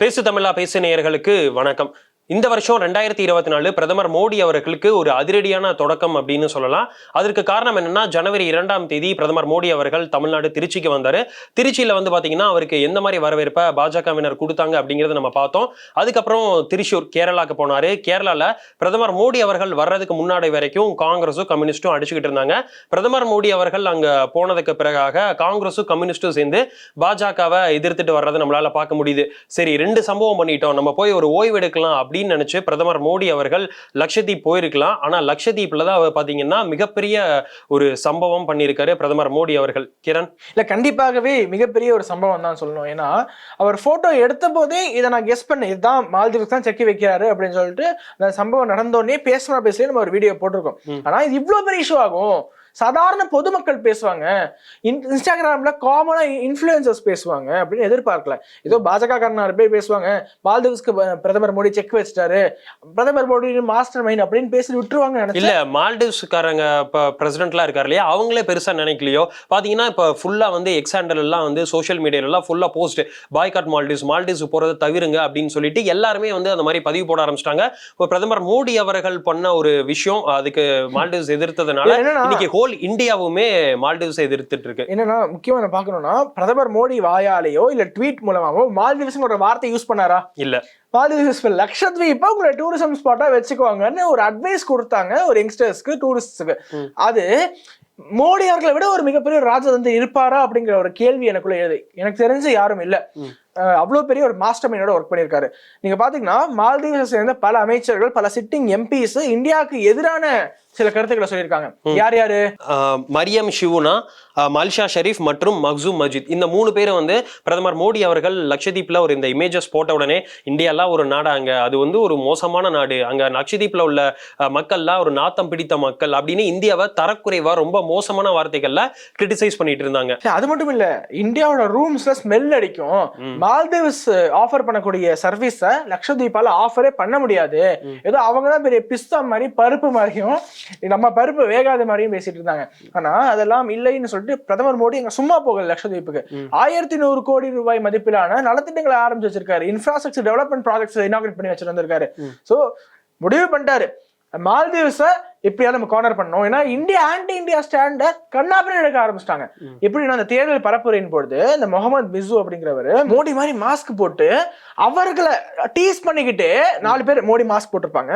பேசு தமிழா பேசு நேயர்களுக்கு வணக்கம். இந்த வருஷம் ரெண்டாயிரத்தி இருபத்தி நாலு பிரதமர் மோடி அவர்களுக்கு ஒரு அதிரடியான தொடக்கம் அப்படின்னு சொல்லலாம். அதற்கு காரணம் என்னன்னா ஜனவரி இரண்டாம் தேதி பிரதமர் மோடி அவர்கள் தமிழ்நாடு திருச்சிக்கு வந்தார். திருச்சியில் வந்து பார்த்தீங்கன்னா அவருக்கு எந்த மாதிரி வரவேற்பை பாஜகவினர் கொடுத்தாங்க அப்படிங்கிறத நம்ம பார்த்தோம். அதுக்கப்புறம் திருச்சூர் கேரளாக்கு போனார். கேரளாவில் பிரதமர் மோடி அவர்கள் வர்றதுக்கு முன்னாடி வரைக்கும் காங்கிரஸும் கம்யூனிஸ்டும் அடிச்சுக்கிட்டு இருந்தாங்க. பிரதமர் மோடி அவர்கள் அங்கே போனதுக்கு பிறகாக காங்கிரஸும் கம்யூனிஸ்டும் சேர்ந்து பாஜகவை எதிர்த்துட்டு வர்றதை நம்மளால பார்க்க முடியுது. சரி ரெண்டு சம்பவம் பண்ணிட்டோம். நம்ம போய் ஒரு ஓய்வு எடுக்கலாம் அப்படின்னு நினைச்சு பிரதமர் மோடி அவர்கள் லட்சத்தீப் போயிருக்கலாம். ஆனா லட்சத்தீப்ல தான் அவர் பாத்தீங்கன்னா மிகப்பெரிய ஒரு சம்பவம் பண்ணியிருக்காரு பிரதமர் மோடி அவர்கள். கிரண்? இல்ல கண்டிப்பாகவே மிகப்பெரிய ஒரு சம்பவம் தான் சொல்லணும். ஏன்னா அவர் போட்டோ எடுத்த போதே இதை நான் கெஸ் பண்ணேன் இதுதான் மால்தீவ்ஸ் தான் செக்கி வைக்கிறாரு அப்படின்னு சொல்லிட்டு அந்த சம்பவம் நடந்தோடனே பேசுனா பேசலே நம்ம ஒரு வீடியோ போட்டிருக்கோம். ம். ஆனா இது இவ்வளவு பெரிய இஷ்யூ ஆகும். சாதாரண பொதுமக்கள் பேசுவாங்க. இன்- இன்ஸ்டாகிராம்ல காமனா இன்ஃபுளுசர்ஸ் பேசுவாங்க அப்படின்னு எதிர்பார்க்கல. ஏதோ பாஜக காரனார் பேர் பேசுவாங்க. மால்தீவ்ஸ்க்கு பிரதமர் மோடி செக் வச்சிட்டாரு. பிரதமர் மோடி மாஸ்டர் மைண்ட் அப்படின்னு பேசி விட்டுருவாங்க இல்ல மால்டிவ்ஸ்காரங்க இப்ப பிரசிடென்ட்லாம் இருக்காரு இல்லையா? அவங்களே பெருசா நினைக்கலையோ? பாத்தீங்கன்னா இப்ப ஃபுல்லா வந்து எக்ஸாண்டல் எல்லாம் வந்து சோஷியல் மீடியால எல்லாம் ஃபுல்லா போஸ்ட் பாய்காட் மால்டிவ்ஸ் மால்டிவ்ஸ் போறதை தவிருங்க அப்படின்னு சொல்லிட்டு எல்லாருமே வந்து அந்த மாதிரி பதிவு போட ஆரம்பிச்சிட்டாங்க. இப்போ பிரதமர் மோடி அவர்கள் பண்ண ஒரு விஷயம் அதுக்கு மால்டிவ்ஸ் எதிர்த்ததுனால இன்னைக்கு ஹோல் இந்தியாவுமே மால்டிவ்ஸ் எதிர்த்துட்டு இருக்கு. என்னன்னா முக்கியமா நான் பார்க்கணும்னா பிரதமர் மோடி வாயாலேயோ இல்ல ட்வீட் மூலமாவோ மால்தீவ்ஸ் ஒரு வார்த்தை யூஸ் பண்ணாரா? இல்ல. மால்தீவ்ஸ் லக்ஷத்வீப்பை உங்களை டூரிசம் ஸ்பாட்டா வச்சுக்குவாங்கன்னு ஒரு அட்வைஸ் கொடுத்தாங்க ஒரு யங்ஸ்டர்ஸ்க்கு டூரிஸ்ட்ஸ்க்கு ம். அது மோடி அவர்களை விட ஒரு மிகப்பெரிய ராஜதந்திரி இருப்பாரா அப்படிங்கிற ஒரு கேள்வி எனக்குள்ள எழுது. எனக்கு தெரிஞ்சு யாரும் இல்ல. அவ்வளவு பெரிய ஒரு மாஸ்டர் மைண்டோட ஒர்க் பண்ணியிருக்காரு. நீங்க பாத்தீங்கன்னா மால்தீவ்ஸை சேர்ந்த பல அமைச்சர்கள் பல சிட்டிங் எம்பிஸ் இந்தியாவுக்கு எதிரான சில கருத்துக்களை சொல்லியிருக்காங்க. யார் யாரு? மரியம் ஷிவுனா மல்ஷா ஷெரீப் மற்றும் மக்சூம் மஜித். இந்த மூணு பேரும் வந்து பிரதமர் மோடி அவர்கள் லட்சத்தீப்ல ஒரு இந்த இமேஜஸ் போட்ட உடனே இந்தியாலாம் ஒரு நாடு அங்க அது வந்து ஒரு மோசமான நாடு. அங்க லட்சத்தீப்ல உள்ள மக்கள்லாம் ஒரு நாத்தம் பிடித்த மக்கள் அப்படின்னு இந்தியாவை தரக்குறைவா ரொம்ப மோசமான வார்த்தைகள்ல கிரிட்டிசைஸ் பண்ணிட்டு இருந்தாங்க. அது மட்டும் இல்ல இந்தியாவோட ரூம்ஸ்ல ஸ்மெல் அடிக்கும். மால்தீவ்ஸ் ஆஃபர் பண்ணக்கூடிய சர்வீஸ லக்ஷதீபால ஆஃபரே பண்ண முடியாது. ஏதோ அவங்க தான் பெரிய பிஸ்தா மாதிரி பருப்பு மாதிரியும் நம்ம பருப்பு வேகாத மாதிரியும் பேசிட்டு இருந்தாங்க ஆனா அதெல்லாம் இல்லைன்னு சொல்லிட்டு பிரதமர் மோடி அங்க சும்மா போகல லட்சதீப்புக்கு ம். ஆயிரத்தி நூறு கோடி ரூபாய் மதிப்பிலான நலத்திட்டங்களை ஆரம்பிச்சு வச்சிருக்காரு இன்ஃப்ராஸ்ட்ரக்சர் டெவலப்மெண்ட் ப்ராஜெக்ட்ஸ் இனாகிரேட் பண்ணி வச்சிருந்திருக்காரு. சோ முடிவு பண்ணிட்டாரு மால்தீவ்ஸ எப்படியாவது நம்ம கார்னர் பண்ணணும். ஏன்னா இந்தியா ஆன்டி இந்தியா ஸ்டாண்ட கண்ணாபின்னு எடுக்க ஆரம்பிச்சிட்டாங்க. எப்படின்னா அந்த தேர்தல் பரப்புரையின் பொழுது இந்த முகமது பிசு அப்படிங்கிறவர் மோடி மாதிரி மாஸ்க் போட்டு அவர்களை டீஸ் பண்ணிக்கிட்டு நாலு பேர் மோடி மாஸ்க் போட்டிருப்பாங்க.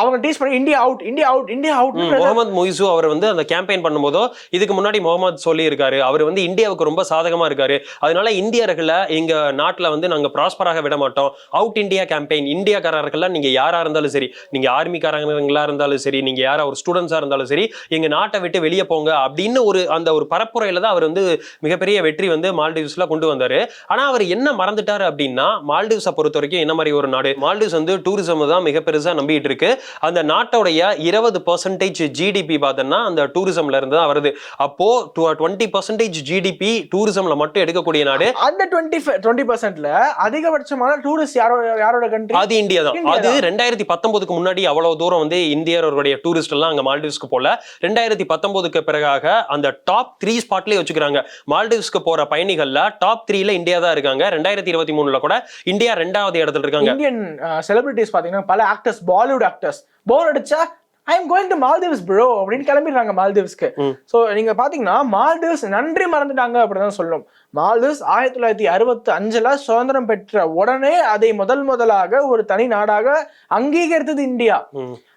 அவங்க டீஸ் பண்ணி India out India out India out Mohamed Muizzu அவர் வந்து அந்த கேம்பெயின் பண்ணும்போதோ இதுக்கு முன்னாடி முகமது சொல்லி இருக்காரு அவர் வந்து இந்தியாவுக்கு ரொம்ப சாதகமா இருக்காரு. அதனால இந்தியர்களை எங்க நாட்டுல வந்து நாங்க ப்ராஸ்பராக விட மாட்டோம். அவுட் இந்தியா கேம்பெயின் இந்தியாக்காரர்கள்லாம் நீங்க யாரா இருந்தாலும் சரி நீங்க ஆர்மிக்காரங்களா இருந்தாலும் சரி நீங்க யாரா ஒரு ஸ்டூடெண்ட்ஸா இருந்தாலும் சரி எங்க நாட்டை விட்டு வெளியே போங்க அப்படின்னு ஒரு அந்த ஒரு பரப்புரையில தான் அவர் வந்து மிகப்பெரிய வெற்றி வந்து மால்டீவ்ஸ்ல கொண்டு வந்தாரு. ஆனா அவர் என்ன மறந்துட்டாரு அப்படின்னா மால்டீவ்ஸை பொறுத்த வரைக்கும் என்ன மாதிரி ஒரு நாடு? மால்டீவ்ஸ் வந்து டூரிசம் தான் மிக பெருசா நம்பிட்டு இருக்கு. அந்த நாட்டோடைய இருபது பர்சன்டேஜ் ஜிடிபி பார்த்தோம்னா அந்த டூரிசம்ல இருந்து தான் வருது. அப்போ டுவெண்ட்டி பர்சன்டேஜ் ஜிடிபி டூரிசம்ல மட்டும் எடுக்கக்கூடிய நாடு? அந்த டுவெண்ட்டி டுவெண்ட்டி பர்சன்ட்ல அதிகபட்சமான டூரிஸ்ட் யாரோட யாரோட கண்ட்ரி அது இந்தியா தான். அது ரெண்டாயிரத்தி பத்தொன்பதுக்கு முன்னாடி அவ்வளவு தூரம் வந்து இந்தியர்களுடைய டூரிஸ்ட் எல்லாம் அங்க மால்டீவ்ஸ்க்கு போல ரெண்டாயிரத்தி பத்தொன்பதுக்கு பிறகாக அந்த டாப் த்ரீ ஸ்பாட்லயே வச்சுக்கிறாங்க. மால்டீவ்ஸ்க்கு போற பயணிகள்ல டாப் த்ரீல இந்தியா தான் இருக்காங்க. ரெண்டாயிரத்தி இருபத்தி மூணுல கூட இந்தியா ரெண்டாவது இடத்துல இருக்காங்க. இந்தியன் செலிபிரிட்டிஸ் பாத்தீங்கன்னா பல ஆக்டர்ஸ் பாலிவுட் ஆக்டர்ஸ் போர் அடிச்சா I am going to Maldives bro அப்படின்னு கிளம்பிடுறாங்க மால்தீவ்ஸ்க்கு. சோ நீங்க பாத்தீங்கன்னா மால்தீவ்ஸ் நன்றி மறந்துட்டாங்க அப்படின்னு சொல்லணும் மால்தீவ்ஸ் ஆயிரத்தி தொள்ளாயிரத்தி அறுபத்தி அஞ்சுல சுதந்திரம் பெற்ற உடனே அதை முதல் முதலாக ஒரு தனி நாடாக அங்கீகரித்தது இந்தியா.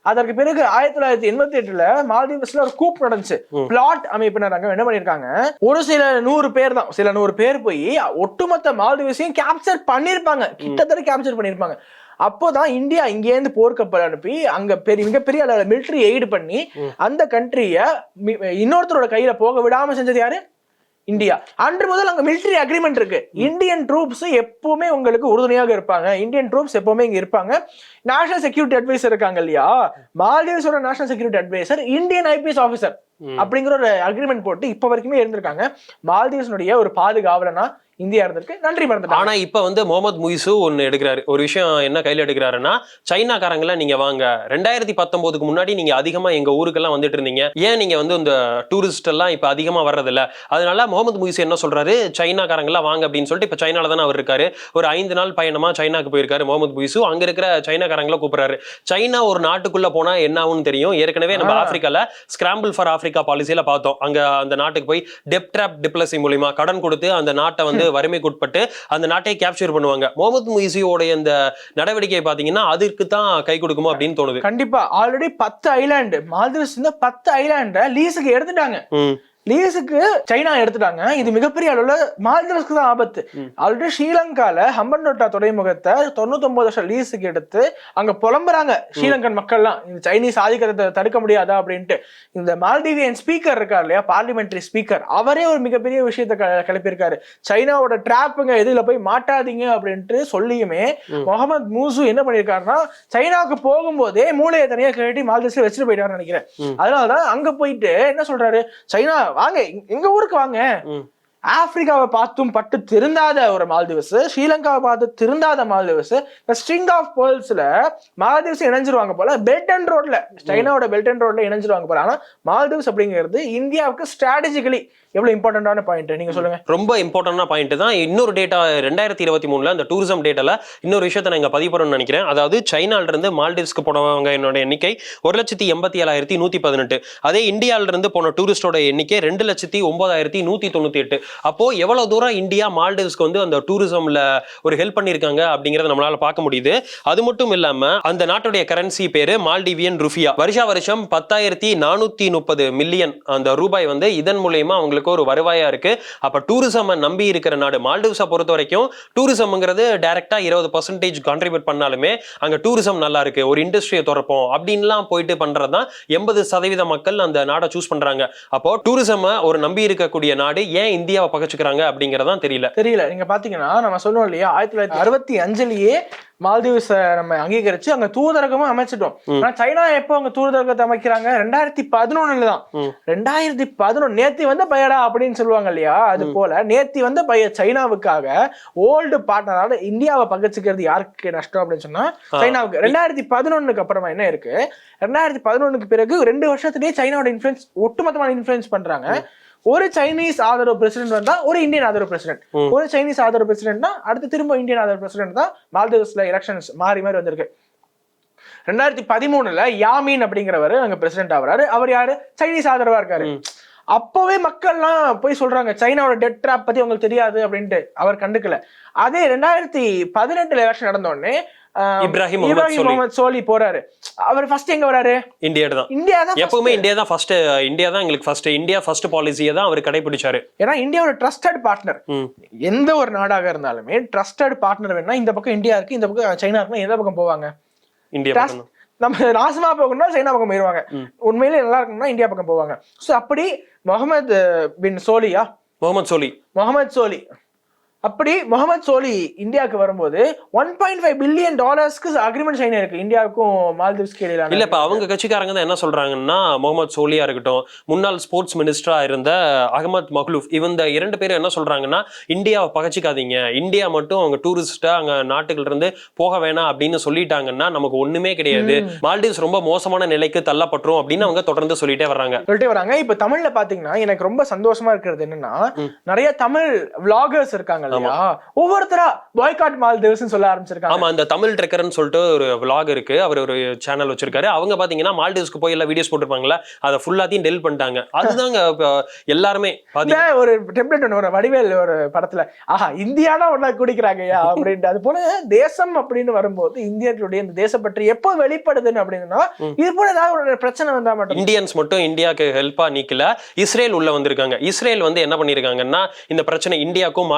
அதற்கு பிறகு ஆயிரத்தி தொள்ளாயிரத்தி எண்பத்தி எட்டுல மால்தீவ்ஸ்ல ஒரு கூப் நடந்துச்சு. பிளாட் அமைப்பினர் அங்க என்ன பண்ணிருக்காங்க? ஒரு சில நூறு பேர் தான். சில நூறு பேர் போய் ஒட்டுமொத்த மால்தீவ்ஸையும் கேப்சர் பண்ணிருப்பாங்க. கிட்டத்தட்ட கேப்சர் பண்ணிருப்பாங்க. அப்போதான் இந்தியா இங்கேருந்து போர்க்கப்பல் அனுப்பி அங்க பெரிய மிகப்பெரிய அளவுல மிலிட்டரி எய்டு பண்ணி. அந்த கண்ட்ரிய இன்னொருத்தரோட கையில போக விடாம செஞ்சது யாரு? இந்தியா. அன்று முதல் அங்க மிலிட்டரி அக்ரிமெண்ட் இருக்கு. இந்தியன் ட்ரூப்ஸ் எப்பவுமே உங்களுக்கு உறுதுணையாக இருப்பாங்க. இந்தியன் ட்ரூப்ஸ் எப்பவுமே இங்க இருப்பாங்க. நேஷனல் செக்யூரிட்டி அட்வைசர் இருக்காங்க இல்லையா? மால்தீவ்ஸோட national security adviser Indian IPS officer. அப்படிங்கிற ஒரு அக்ரிமெண்ட் போட்டு இப்ப வரைக்குமே இருந்திருக்காங்க. மால்தீவ்ஸ்னுடைய ஒரு பாதுகாவலனா இந்தியா இருந்திருக்கு நன்றி மறந்துட்டாங்க. ஆனா இப்ப வந்து முகமது முயிசு ஒன்னு எடுக்கிறாரு. ஒரு விஷயம் என்ன கையில எடுக்கிறாருன்னா சைனாக்காரங்கள நீங்க வாங்க. ரெண்டாயிரத்தி பத்தொன்பதுக்கு முன்னாடி நீங்க அதிகமா எங்க ஊருக்கெல்லாம் வந்துட்டு இருந்தீங்க. ஏன் நீங்க வந்து இந்த டூரிஸ்ட் எல்லாம் இப்ப அதிகமா வர்றதில்ல? அதனால முகமது முயிசு என்ன சொல்றாரு? சைனாக்காரங்களாம் வாங்க அப்படின்னு சொல்லிட்டு இப்ப சைனால தானே அவர் இருக்காரு. ஒரு ஐந்து நாள் பயணமா சைனாக்கு போயிருக்காரு முகமது முயிசு அங்க இருக்கிற சைனாக்காரங்கள கூப்பிடுறாரு. சைனா ஒரு நாட்டுக்குள்ள போனா என்ன ஆகும்னு தெரியும்? ஏற்கனவே நம்ம. ஆப்பிரிக்கால ஸ்கிராம்பிள் ஃபார் ஆப்பிரிக்கா பாலிசியில பார்த்தோம். அங்க அந்த நாட்டுக்கு போய் டெப் ட்ராப் டிப்ளசி மூலியமா கடன் கொடுத்து அந்த நாட்டை வந்து வறுமைக்குட்பட்டு அந்த நாட்டை கேப்சர் பண்ணுவாங்க. முகமது முயிசியோடைய இந்த நடவடிக்கை பாத்தீங்கன்னா அதற்கு தான் கை கொடுக்குமோ அப்படின்னு தோணுது. கண்டிப்பா. ஆல்ரெடி பத்து ஐலாண்டு மால்தீவ்ஸ் பத்து ஐலாண்ட லீஸுக்கு எடுத்துட்டாங்க. லீஸுக்கு சைனா எடுத்துட்டாங்க. இது மிகப்பெரிய அளவுல மால்தீவ்ஸ்க்கு தான் ஆபத்து. ஆல்ரெடி ஸ்ரீலங்கால ஹம்பன்டோட்டா துறைமுகத்தை தொண்ணூத்தொன்பது வருஷம் லீஸுக்கு எடுத்து அங்க புலம்புறாங்க ஸ்ரீலங்கன் மக்கள்லாம். இந்த சைனீஸ் ஆதிக்கத்தை தடுக்க முடியாதா அப்படின்ட்டு. இந்த மால்தீவியன் ஸ்பீக்கர் இருக்கார் இல்லையா? பார்லிமெண்டரி ஸ்பீக்கர் அவரே ஒரு மிகப்பெரிய விஷயத்தை கிளப்பியிருக்காரு. சைனாவோட ட்ராப்புங்க எதுல போய் மாட்டாதீங்க அப்படின்ட்டு சொல்லியுமே. முகமது மூசு என்ன பண்ணியிருக்காருன்னா சைனாவுக்கு போகும்போதே மூளையை தனியா கட்டி மால்தீவ்ஸ்ல வச்சுட்டு போயிட்டாருன்னு நினைக்கிறேன். அதனாலதான் அங்க போயிட்டு என்ன சொல்றாரு? சைனா வாங்க எங்க- ஊருக்கு வாங்க. ஆப்பிரிக்காவை பார்த்தும் பட்டு திருந்தாத ஒரு மால்தீவ்ஸ் ஸ்ரீலங்காவை பார்த்து திருந்தாத மால்தீவ்ஸ் இந்த ஸ்ட்ரிங் ஆஃப் பேர்ல்ஸ்ல மால்தீவ்ஸ் இணைஞ்சிருவாங்க போல பெல்ட் அண்ட் ரோட்ல சைனாவோட பெல்ட் அண்ட் ரோட்ல இணைஞ்சிருவாங்க போல. ஆனா மால்தீவ்ஸ் அப்படிங்கிறது இந்தியாவுக்கு ஸ்ட்ராட்டஜிக்கலி எவ்வளவு இம்பார்ட்டன்டான பாயிண்ட் நீங்க சொல்லுங்க. ரொம்ப இம்பார்ட்டன்டான பாயிண்ட் தான். இன்னொரு டேட்டா ரெண்டாயிரத்தி இருபத்தி மூணுல அந்த டூரிசம் டேட்டால இன்னொரு விஷயத்தை பதிவு பண்ணணும்னு நினைக்கிறேன். அதாவது சைனால இருந்து மால்டீவ்ஸ்க்கு போனவங்க என்னோட எண்ணிக்கை ஒரு லட்சத்தி எண்பத்தி ஏழாயிரத்தி நூத்தி பதினெட்டு. அதே இந்தியால இருந்து போன டூரிஸ்டோட எண்ணிக்கை ரெண்டு லட்சத்தி ஒன்பதாயிரத்தி நூத்தி தொண்ணூத்தி எட்டு. அப்போ எவ்வளவு தூரம் இந்தியா மால்டீவ்ஸ்க்கு வந்து அந்த டூரிசம்ல ஒரு ஹெல்ப் பண்ணிருக்காங்க அப்படிங்கறத நம்மளால பார்க்க முடியுது. அது மட்டும் இல்லாம அந்த நாட்டுடைய கரன்சி பேரு மால்டிவியன் ருஃபியா. வருஷா வருஷம் பத்தாயிரத்தி நானூத்தி முப்பது மில்லியன் அந்த ரூபாய் வந்து இதன் மூலியமா அவங்களுக்கு ஒரு வருவாயா இருக்கு. அப்ப டூரிசம் நம்பி இருக்கிற நாடு மால்டிவ்ஸை பொறுத்த வரைக்கும் டூரிசம்ங்கிறது டைரக்டா இருபது பர்சன்டேஜ் கான்ட்ரிபியூட் பண்ணாலுமே அங்க டூரிசம் நல்லா இருக்கு ஒரு இண்டஸ்ட்ரியை திறப்போம் அப்படின்லாம் போயிட்டு பண்றதுதான் எண்பது சதவீத மக்கள் அந்த நாடை சூஸ் பண்றாங்க. அப்போ டூரிசம் ஒரு நம்பி இருக்கக்கூடிய நாடு ஏன் இந்தியாவை பகச்சுக்கிறாங்க அப்படிங்கறதான் தெரியல. தெரியல. நீங்க பாத்தீங்கன்னா நம்ம சொன்னோம் இல்லையா ஆயிரத்தி தொள்ளாயிரத்தி அறுபத்தி அஞ்சுலயே மால்தீவ்ஸ் நம்ம அங்கீகரிச்சு அங்க தூதரகமும் அமைச்சிட்டோம். ஆனா சைனா எப்போ அங்க தூதரகத்தை அமைக்கிறாங்க? ரெண்டாயிரத்தி பதினொன்னுல தான். ரெண்டாயிரத்தி பதினொன்னு நேத்தி வந்த பையடா அப்படின்னு சொல்லுவாங்க இல்லையா? அது போல நேத்தி வந்த பைய சைனாவுக்காக ஓல்டு பார்ட்னரால இந்தியாவை பகச்சுக்கிறது யாருக்கு நஷ்டம் அப்படின்னு சொன்னா. சைனாவுக்கு. ரெண்டாயிரத்தி பதினொன்னுக்கு அப்புறமா என்ன இருக்கு? ரெண்டாயிரத்தி பதினொன்னுக்கு பிறகு ரெண்டு வருஷத்துலயே சைனாவோட இன்ஃபுளுன்ஸ் ஒட்டுமொத்தமான இன்ஃபுளுன்ஸ் பண்றாங்க. ஒரு சைனீஸ் ஆதரவு பிரசிடென்ட் வந்தா ஒரு இந்தியன் ஆதரவு பிரசிடென்ட். ஒரு சைனீஸ் ஆதரவு பிரசிடென்ட் தான் அடுத்து திரும்ப இந்தியன் ஆதரவு பிரசிடென்ட் தான் மால்தீவ்ஸ்ல எலெக்ஷன்ஸ் மாறி மாறி வந்திருக்கு. ரெண்டாயிரத்தி பதிமூணுல யாமீன் அப்படிங்கிறவர் அங்க பிரசிடென்ட் ஆகுறாரு. அவர் யாரு? சைனீஸ் ஆதரவா இருக்காரு. அப்பவே மக்கள்லாம் போய் சொல்றாங்க சைனாவோட டெட் ட்ராப் பத்தி உங்களுக்கு தெரியாது அப்படின்ட்டு. அவர் கண்டுக்கல. அதே ரெண்டாயிரத்தி பதினெட்டுல எலெக்ஷன் நடந்த உடனே ஆஹ், இப்ராஹிம் முகமது இப்ராஹிம் சோலி. முகமது சோலி போறாரு. அவர் ஃபர்ஸ்ட் எங்க வராரு? இந்தியா தான். இந்தியா தான் எப்பவுமே இந்தியா தான் ஃபர்ஸ்ட் இந்தியா தான் எங்களுக்கு ஃபர்ஸ்ட் இந்தியா ஃபர்ஸ்ட் பாலிசியை தான் அவர் கடைபிடிச்சாரு. ஏன்னா இந்தியாவோட ட்ரஸ்டட் பார்ட்னர். எந்த ஒரு நாடாக இருந்தாலுமே ட்ரஸ்டட் பார்ட்னர் வேணா இந்த பக்கம் இந்தியா இருக்கு இந்த பக்கம் சைனா இருக்குன்னா எந்த பக்கம் போவாங்க? இந்தியா. நம்ம நாசமா போகணும்னா சைனா பக்கம் போயிருவாங்க. உண்மையிலே நல்லா இருக்கணும்னா இந்தியா பக்கம் போவாங்க. சோ அப்படி முகமது பின் சோலியா முகமது சோலி. முகமது சோலி. அப்படி முகமது சோலி இந்தியாவுக்கு வரும்போது ஒன் பாயிண்ட் ஃபைவ் பில்லியன் டாலர்ஸ்க்கு அக்ரிமெண்ட் சைன் இருக்கு இந்தியாவுக்கும் மால்தீவ்ஸ்க்கு இடையிலான இல்ல இப்ப அவங்க கட்சிக்காரங்க தான் என்ன சொல்றாங்கன்னா முகமது சோலியா இருக்கட்டும் முன்னாள் ஸ்போர்ட்ஸ் மினிஸ்டரா இருந்த அகமத் மக்லூப் இவங்க இரண்டு பேரும் என்ன சொல்றாங்கன்னா இந்தியாவை பகச்சிக்காதீங்க. இந்தியா மட்டும் அவங்க டூரிஸ்டா அங்க நாட்டுகள் இருந்து போக வேணாம் அப்படின்னு சொல்லிட்டாங்கன்னா நமக்கு ஒண்ணுமே கிடையாது. மால்டீவ்ஸ் ரொம்ப மோசமான நிலைக்கு தள்ளப்பட்டுரும் அப்படின்னு அவங்க தொடர்ந்து சொல்லிட்டே வர்றாங்க. சொல்லிட்டு வராங்க இப்ப தமிழ்ல பாத்தீங்கன்னா எனக்கு ரொம்ப சந்தோஷமா இருக்கிறது என்னன்னா. நிறைய தமிழ் vloggers இருக்காங்க இல்லையா ஒவ்வொருத்தரா பாய்காட் மால்தீவ்ஸ் சொல்ல ஆரம்பிச்சிருக்காங்க. ஆமா அந்த தமிழ் ட்ரெக்கர்னு சொல்லிட்டு ஒரு vlog இருக்கு. அவர் ஒரு சேனல் வச்சிருக்காரு. அவங்க பாத்தீங்கன்னா மால்டீவ்ஸ்க்கு போய் எல்லாம் வீடியோஸ் போட்டிருப்பாங்களா அதை ஃபுல்லாத்தையும் டெல் பண்ணிட்டாங்க. அதுதாங்க எல்லாருமே ஒரு டெம்ப்ளேட் ஒன்று ஒரு வடிவேல் ஒரு படத்துல ஆஹா இந்தியானா ஒன்னா குடிக்கிறாங்கய்யா அப்படின்ட்டு. அது போல தேசம் அப்படின்னு வரும்போது இந்தியர்களுடைய இந்த தேசப்பற்றி எப்போ வெளிப்படுதுன்னு அப்படின்னா. இது போல ஏதாவது ஒரு பிரச்சனை வந்தா மட்டும். இந்தியன்ஸ் மட்டும் இந்தியாவுக்கு ஹெல்ப்பா நிக்கல. இஸ்ரேல் உள்ள வந்திருக்காங்க. இஸ்ரேல் வந்து என்ன பண்ணிருக்காங்கன்னா இந்த பிரச்சனை இந்தியாவுக்கும்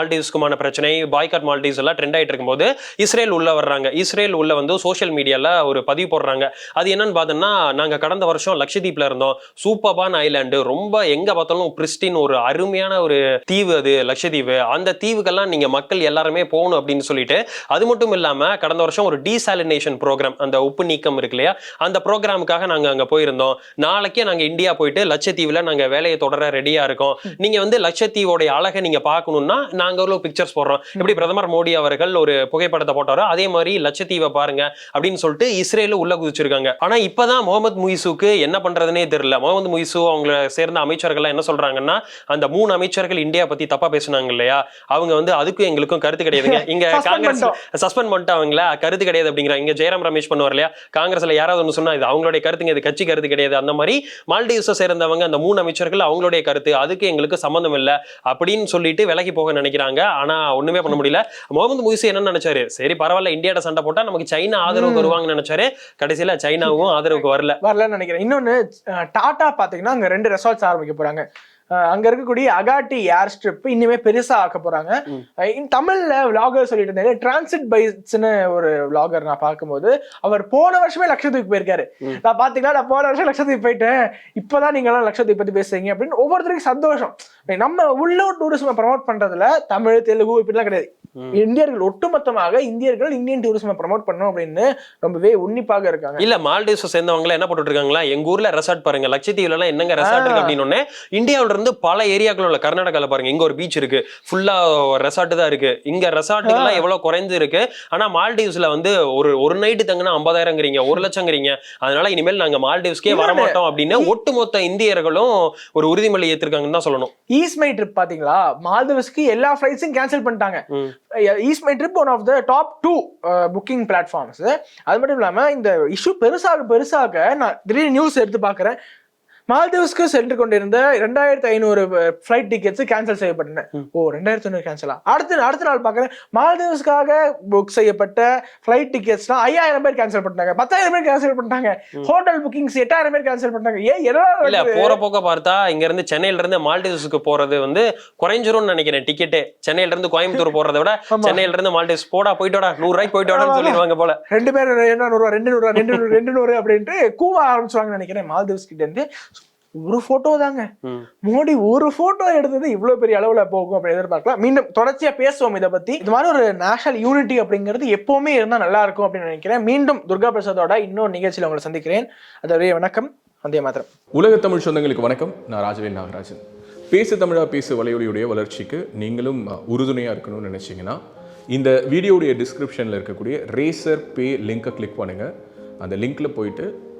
மால்டீவ்ஸ்க்குமான பிரச்சனை. பாய்காட் மால்டீவ்ஸ் எல்லாம் ட்ரெண்ட் ஆயிட்டு இருக்கும்போது இஸ்ரேல் உள்ள வர்றாங்க. இஸ்ரேல் உள்ள வந்து சோஷியல் மீடியால ஒரு பதிவு போடுறாங்க. அது என்னன்னு பார்த்தோம்னா நாங்க கடந்த வருஷம் லட்சத்தீப்ல இருந்தோம். சூப்பர்பான் ஐலாண்டு ரொம்ப எங்க பார்த்தாலும் பிரிஸ்டின் ஒரு அருமையான ஒரு தீவு அது லட்சத்தீவு. அந்த தீவுக்கெல்லாம் நீங்க மக்கள் எல்லாருமே போகணும் அப்படின்னு சொல்லிட்டு அது மட்டும் இல்லாம கடந்த வருஷம் ஒரு டீசாலினேஷன் ப்ரோக்ராம் அந்த உப்பு நீக்கம் இருக்கு இல்லையா? அந்த ப்ரோக்ராமுக்காக நாங்க அங்க போயிருந்தோம். நாளைக்கே நாங்க இந்தியா போயிட்டு லட்சத்தீவுல நாங்க வேலையை தொடர ரெடியா இருக்கோம். நீங்க வந்து லட்சத்தீவோடைய அழகை நீங்க பார்க்கணும்னா நாங்க ஒரு பிக்சர்ஸ் போடுறோம். எப்படி பிரதமர் மோடி அவர்கள் ஒரு புகைப்படத்தை போட்டாரோ அதே மாதிரி லட்சத்தீவை பாருங்க அப்படின்னு சொல்லிட்டு இஸ்ரேல் உள்ள குதிச்சிருக்காங்க. ஆனா இப்பதான் முகமது முயிசுக்கு என்ன பண்றதுனே தெரியல. முகமது முயிசு அவங்கள சேர்ந்த அமைச்சர்கள் என்ன சொல்றாங்கன்னா அந்த மூணு அமைச்சர்கள் இந்தியா பத்தி தப்பா பேசுனாங்க இல்லையா? அவங்க வந்து அதுக்கும் எங்களுக்கும் கருத்து கிடையாதுங்க. இங்க காங்கிரஸ். சஸ்பெண்ட் பண்ணிட்டாங்களா கருத்து கிடையாது அப்படிங்கிற இங்க ஜெயராம் ரமேஷ் பண்ணுவார் இல்லையா? காங்கிரஸ்ல யாராவது ஒன்று சொன்னா இது அவங்களுடைய கருத்துங்க இது கட்சி கருத்து கிடையாது. அந்த மாதிரி மால்டீவ்ஸை சேர்ந்தவங்க அந்த மூணு அமைச்சர்கள் அவங்களுடைய கருத்து அதுக்கு எங்களுக்கு சம்மந்தம் இல்லை அப்படின்னு சொல்லிட்டு விலகி போக நினைக்கிறாங்க. ஆனா ஒண்ணுமே பண்ண முடியல. முகமது முயிசு என்ன நினைச்சாரு. சரி பரவாயில்ல இந்தியாட்ட சண்டை போட்டா நமக்கு சைனா ஆதரவுக்கு வருவாங்கன்னு நினைச்சாரு. கடைசியில சைனாவும் ஆதரவுக்கு வரல. வரலன்னு நினைக்கிறேன். இன்னொன்னு டாடா பாத்தீங்கன்னா அங்க ரெண்டு ரெசார்ட்ஸ் ஆரம்பிக்க போறாங்க. அங்க இருக்கக்கூடிய அகாட்டி ஏர் ஸ்ட்ரிப் இனிமே பெருசா ஆக்க போறாங்க. தமிழ்ல விளாகர் சொல்லிட்டு இருந்தாரு. டிரான்சிட் பைஸ்னு ஒரு விளாகர் நான் பார்க்கும்போது அவர் போன வருஷமே லட்சத்துக்கு போயிருக்காரு. நான் பாத்தீங்களா நான் போன வருஷம் லட்சத்துக்கு போயிட்டேன். இப்பதான் நீங்க எல்லாம் லட்சத்துக்கு பத்தி பேசுறீங்க அப்படின்னு ஒவ்வொருத்தருக்கும் சந்தோஷம். நம்ம உள்ளூர் டூரிசம் ப்ரமோட் பண்றதுல தமிழ் தெலுங்கு இப்படிலாம் கிடையாது. இந்தியர்கள் ஒட்டுமொத்தமாக இந்தியர்கள் இந்தியன் டூரிசம் ப்ரமோட் பண்ணணும் அப்படின்னு ரொம்பவே உன்னிப்பாக இருக்காங்க. இல்ல மால்டீவ்ஸ் சேர்ந்தவங்க என்ன போட்டுட்டு இருக்காங்களா எங்க ஊர்ல ரெசார்ட் பாருங்க. லட்சத்தீவுல எல்லாம் என்னங்க ரெசார்ட் இருக்கு. அப்படின்னு இந்தியாவுல இருந்து பல ஏரியாக்கள் உள்ள கர்நாடகால பாருங்க. இங்க ஒரு பீச் இருக்கு. ஃபுல்லா ரெசார்ட் தான் இருக்கு. இங்க ரெசார்ட்டுகள் எல்லாம் எவ்வளவு குறைஞ்சு இருக்கு. ஆனா மால்டீவ்ஸ்ல வந்து ஒரு ஒரு நைட்டு தங்கினா ஐம்பதாயிரங்கிறீங்க. ஒரு லட்சங்கிறீங்க. அதனால இனிமேல் நாங்க மால்டீவ்ஸ்க்கே வர மாட்டோம் அப்படின்னு ஒட்டுமொத்த இந்தியர்களும் ஒரு உறுதிமொழி ஏத்திருக்காங்கன்னு தான் சொல்லணும். ஈஸ்ட் மை ட்ரிப் பாத்தீங்களா? மால்தீவ்ஸ்க்கு எல்லா ஃபிளைட்ஸும் கேன்சல் பண்ணிட்டாங்க. EaseMyTrip one of the top two booking platforms அது மட்டும் இல்லாம இந்த இஷ்யூ பெருசாக பெருசாக நான் திடீர்னு நியூஸ் எடுத்து பார்க்கறேன். மால்தீவ்ஸ்க்கு சென்று கொண்டிருந்த ரெண்டாயிரத்தி ஐநூறு ஃபிளைட் டிக்கெட்ஸ் கேன்சல் செய்யப்பட்டன. ஓ ரெண்டாயிரத்தி ஐநூறு கேன்சலா அடுத்த அடுத்த நாள் பார்க்கறேன். மால்தீவ்ஸ்க்காக புக் செய்யப்பட்ட ஃபிளைட் டிக்கெட்ஸ்லாம் ஐயாயிரம் பேர் கேன்சல் பண்ணிட்டாங்க. பத்தாயிரம் பேர் கேன்சல் பண்ணிட்டாங்க. ஹோட்டல் புக்கிங்ஸ் எட்டாயிரம் பேர் கேன்சல் பண்ணிட்டாங்க. ஏன் இல்ல போற போக்க பார்த்தா இங்க இருந்து சென்னையில இருந்து மால்டீவ்ஸ்க்கு போறது வந்து குறைஞ்சிரும்னு நினைக்கிறேன் டிக்கெட்டே சென்னையில இருந்து கோயம்புத்தூர் போறதை விட. சென்னையில இருந்து மால்டீவ்ஸ் போடா போயிட்டு வாடா நூறு ரூபாய்க்கு போயிட்டு வாடான்னு ஆமா. சொல்லிடுவாங்க போல. ரெண்டு பேர் என்ன நூறுவா ரெண்டு நூறுவா ரெண்டு நூறு ரெண்டு நூறு அப்படின்ட்டு கூவ ஆரம்பிச்சுவாங்கன்னு நினைக்கிறேன் மால்தீவ்ஸ் கிட்ட இருந்து ஒரு போட்டோ தாங்க. மோடி ஒரு போட்டோ எடுத்தது இவ்வளவு பெரிய அளவுல போகும் அப்படின்னு எதிர்பார்க்கலாம். மீண்டும் தொடர்ச்சியா பேசுவோம் இதை பத்தி. இது மாதிரி ஒரு நேஷனல் யூனிட்டி அப்படிங்கிறது எப்பவுமே இருந்தா நல்லா இருக்கும் அப்படின்னு நினைக்கிறேன். மீண்டும் துர்கா பிரசாதோட இன்னொரு நிகழ்ச்சியில உங்களை சந்திக்கிறேன். அதுவரை வணக்கம். வந்தே மாத்திரம் உலக தமிழ் சொந்தங்களுக்கு வணக்கம். நான் ராஜவேல் நாகராஜன். பேசு தமிழா பேசு வலையொலியுடைய வளர்ச்சிக்கு நீங்களும் உறுதுணையாக இருக்கணும்னு நினச்சிங்கன்னா இந்த வீடியோடைய டிஸ்கிரிப்ஷனில் இருக்கக்கூடிய ரேசர் பே லிங்கை கிளிக் பண்ணுங்கள் அந்த லிங்க்ல போயிட்டு